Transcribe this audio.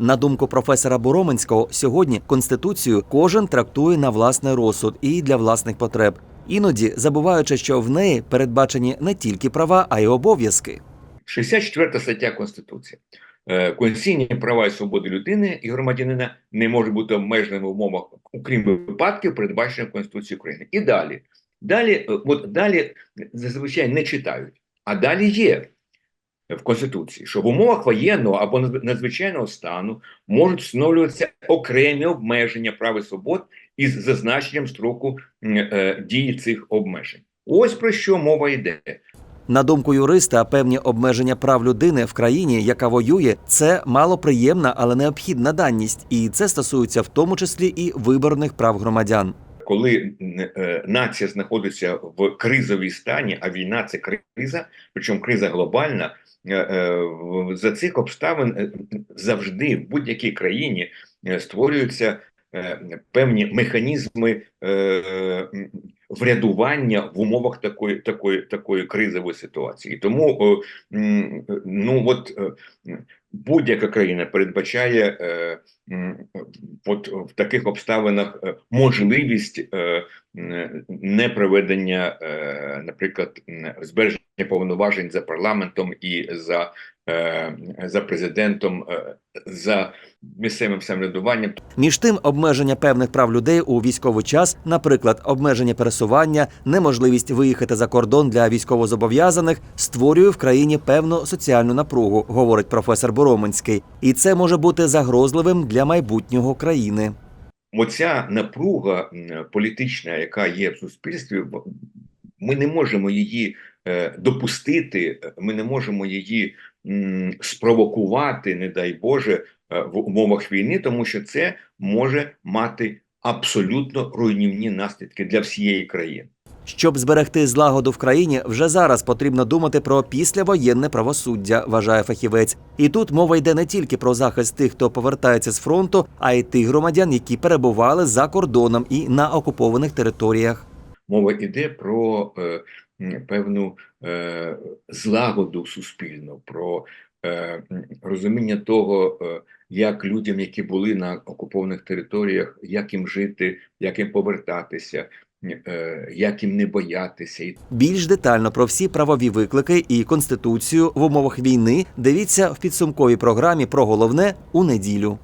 На думку професора Буроменського, сьогодні конституцію кожен трактує на власний розсуд і для власних потреб, іноді забуваючи, що в неї передбачені не тільки права, а й обов'язки. 64 стаття Конституції. Е, Конституційні права і свободи людини і громадянина не можуть бути обмеженими в умовах, окрім випадків, передбачених Конституцією України. І далі. Далі, е, от далі зазвичай не читають, а далі є в Конституції, що в умовах воєнного або надз- надзвичайного стану можуть встановлюватися окремі обмеження прав і свобод із зазначенням строку е, дії цих обмежень. Ось про що мова йде. На думку юриста, певні обмеження прав людини в країні, яка воює, це малоприємна, але необхідна даність, і це стосується в тому числі і виборних прав громадян. Коли е, нація знаходиться в кризовій стані, а війна це криза, причому криза глобальна. е, е, За цих обставин завжди в будь-якій країні створюються певні механізми врядування в умовах такої, такої, такої кризової ситуації. Тому ну от будь-яка країна передбачає е, от в таких обставинах е, можливість е, м, непроведення, е, наприклад, збереження повноважень за парламентом і за, е, за президентом, е, за місцевим самоврядуванням. Між тим, обмеження певних прав людей у військовий час, наприклад, обмеження пересування, неможливість виїхати за кордон для військовозобов'язаних, створює в країні певну соціальну напругу, говорить професор Бороменський, і це може бути загрозливим для майбутнього країни. Оця напруга політична, яка є в суспільстві, ми не можемо її допустити, е, ми не можемо її спровокувати, не дай Боже, е, в умовах війни, тому що це може мати абсолютно руйнівні наслідки для всієї країни. Щоб зберегти злагоду в країні, вже зараз потрібно думати про післявоєнне правосуддя, вважає фахівець. І тут мова йде не тільки про захист тих, хто повертається з фронту, а й тих громадян, які перебували за кордоном і на окупованих територіях. Мова йде про е, певну е, злагоду суспільну, про е, розуміння того, е, як людям, які були на окупованих територіях, як їм жити, як їм повертатися, е, як їм не боятися. Більш детально про всі правові виклики і конституцію в умовах війни дивіться в підсумковій програмі про головне у неділю.